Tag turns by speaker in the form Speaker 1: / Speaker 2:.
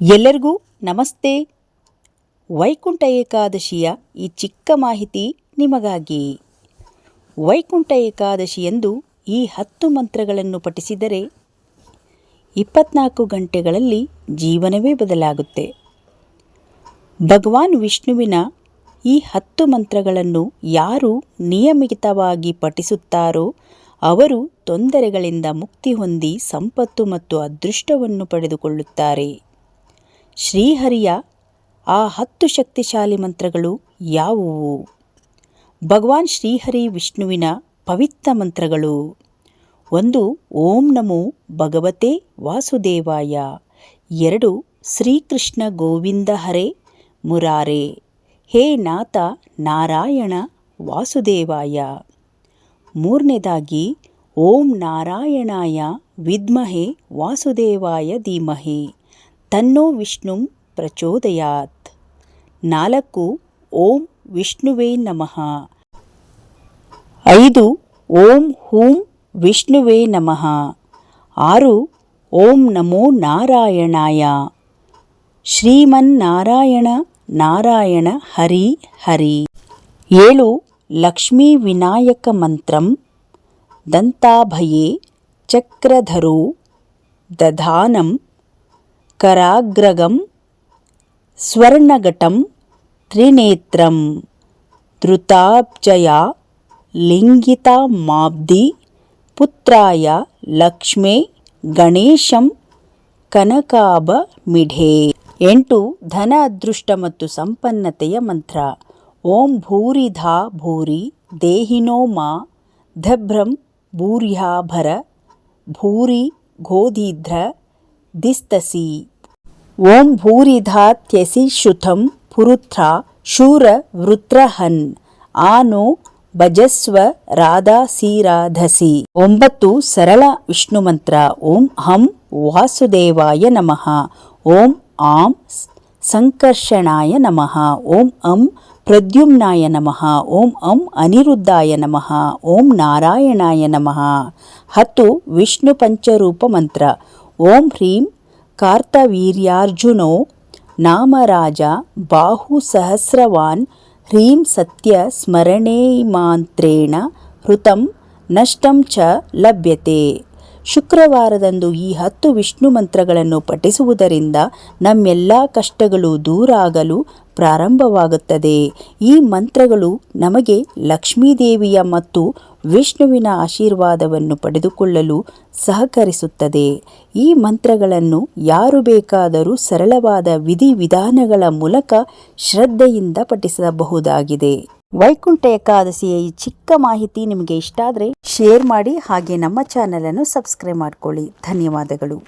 Speaker 1: ಎಲ್ಲರಿಗೂ ನಮಸ್ತೆ. ವೈಕುಂಠ ಏಕಾದಶಿಯ ಈ ಚಿಕ್ಕ ಮಾಹಿತಿ ನಿಮಗಾಗಿ. ವೈಕುಂಠ ಏಕಾದಶಿಯಂದು ಈ ಹತ್ತು ಮಂತ್ರಗಳನ್ನು ಪಠಿಸಿದರೆ ಇಪ್ಪತ್ನಾಲ್ಕು ಗಂಟೆಗಳಲ್ಲಿ ಜೀವನವೇ ಬದಲಾಗುತ್ತೆ. ಭಗವಾನ್ ವಿಷ್ಣುವಿನ ಈ ಹತ್ತು ಮಂತ್ರಗಳನ್ನು ಯಾರು ನಿಯಮಿತವಾಗಿ ಪಠಿಸುತ್ತಾರೋ ಅವರು ತೊಂದರೆಗಳಿಂದ ಮುಕ್ತಿ ಹೊಂದಿ ಸಂಪತ್ತು ಮತ್ತು ಅದೃಷ್ಟವನ್ನು ಪಡೆದುಕೊಳ್ಳುತ್ತಾರೆ. ಶ್ರೀಹರಿಯ ಆ ಹತ್ತು ಶಕ್ತಿಶಾಲಿ ಮಂತ್ರಗಳು ಯಾವುವು? ಭಗವಾನ್ ಶ್ರೀಹರಿ ವಿಷ್ಣುವಿನ ಪವಿತ್ರ ಮಂತ್ರಗಳು. ಒಂದು, ಓಂ ನಮೋ ಭಗವತೆ ವಾಸುದೇವಾಯ. ಎರಡು, ಶ್ರೀಕೃಷ್ಣ ಗೋವಿಂದ ಹರೇ ಮುರಾರೆ. ಹೇ ನಾಥ ನಾರಾಯಣ ವಾಸುದೇವಾಯ. ಮೂರನೇದಾಗಿ, ಓಂ ನಾರಾಯಣಾಯ ವಿದ್ಮಹೆ ವಾಸುದೇವಾಯ ಧೀಮಹಿ. ತನ್ನೋ ವಿಷ್ಣುಂ ಪ್ರಚೋದಯಾತ್ ನಾಲ್ಕು ಓಂ ವಿಷ್ಣುವೇ ನಮಃ ಐದು ಓಂ ಹೂಂ ವಿಷ್ಣುವೇ ನಮಃ ಆರು ಓಂ ನಮೋ ನಾರಾಯಣಾಯ ಶ್ರೀಮನ್ನಾರಾಯಣ ನಾರಾಯಣ ಹರಿ ಹರಿ ಏಳು ಲಕ್ಷ್ಮೀ ವಿನಾಯಕ ಮಂತ್ರಂ ದಂತಾಭಯೇ ಚಕ್ರಧರೋ ದಧಾನಂ కరాగ్రగం స్వర్ణఘటం త్రినేత్రం ధృతాబ్జయ లింగితమాబ్ది పుత్రాయ లక్ష్మే ಗಣೇಶಂ ಕನಕಾಬ ಮಿಢೇ ಎಂಟು ಧನ ಅದೃಷ್ಟ ಮತ್ತು ಸಂಪನ್ನತೆಯ ಮಂತ್ರ ಓಂ ಭೂರಿಧಾ ಭೂರಿ ದೇಹಿನೋ ಮಾ ಧಭ್ರಂ ಭೂರ್ಯಾಭರ ಭೂರಿ ಗೋಧೀಧ್ರ ದಿಸ್ತಸಿ ಓಂ ಭೂರಿಧಾತ್ಯಸಿ ಶ್ರುತಂ ಪುರುತ್ರ ಶೂರ ವೃತ್ರಹನ್ ಆನೋ ಭಜಸ್ವ ರಾಧಾಸೀರಾಧಸಿ ಒಂಬತ್ತು ಸರಳ ವಿಷ್ಣು ಮಂತ್ರ ಓಂ ಹಂ ವಾಸುದೇವಾಯ ನಮಃ. ಓಂ ಆಂ ಸಂಕರ್ಷಣಾಯ ನಮಃ. ಓಂ ಅಂ ಪ್ರದ್ಯುಮ್ನಾಯ ನಮಃ. ಓಂ ಅಂ ಅನಿರುದ್ಧಾಯ ನಮಃ. ಓಂ ನಾರಾಯಣಾಯ ನಮಃ. ಹತ್ತು ವಿಷ್ಣು ಪಂಚರೂಪ ಮಂತ್ರ ಓಂ ಹ್ರೀಂ కార్తవీర్యార్జునో నామరాజ బాహుసహస్రవాన్ హ్రీం సత్యస్మరణేమాత్రేణ హృతం నష్టం చ లభ్యతే. ಶುಕ್ರವಾರದಂದು ಈ ಹತ್ತು ವಿಷ್ಣು ಮಂತ್ರಗಳನ್ನು ಪಠಿಸುವುದರಿಂದ ನಮ್ಮೆಲ್ಲ ಕಷ್ಟಗಳು ದೂರಾಗಲು ಪ್ರಾರಂಭವಾಗುತ್ತದೆ. ಈ ಮಂತ್ರಗಳು ನಮಗೆ ಲಕ್ಷ್ಮೀದೇವಿಯ ಮತ್ತು ವಿಷ್ಣುವಿನ ಆಶೀರ್ವಾದವನ್ನು ಪಡೆದುಕೊಳ್ಳಲು ಸಹಕರಿಸುತ್ತದೆ. ಈ ಮಂತ್ರಗಳನ್ನು ಯಾರು ಬೇಕಾದರೂ ಸರಳವಾದ ವಿಧಿವಿಧಾನಗಳ ಮೂಲಕ ಶ್ರದ್ಧೆಯಿಂದ ಪಠಿಸಬಹುದಾಗಿದೆ. ವೈಕುಂಠ ಏಕಾದಶಿಯ ಈ ಚಿಕ್ಕ ಮಾಹಿತಿ ನಿಮಗೆ ಇಷ್ಟ ಆದರೆ ಶೇರ್ ಮಾಡಿ ಹಾಗೆ ನಮ್ಮ ಚಾನಲನ್ನು ಸಬ್ಸ್ಕ್ರೈಬ್ ಮಾಡಿಕೊಳ್ಳಿ. ಧನ್ಯವಾದಗಳು.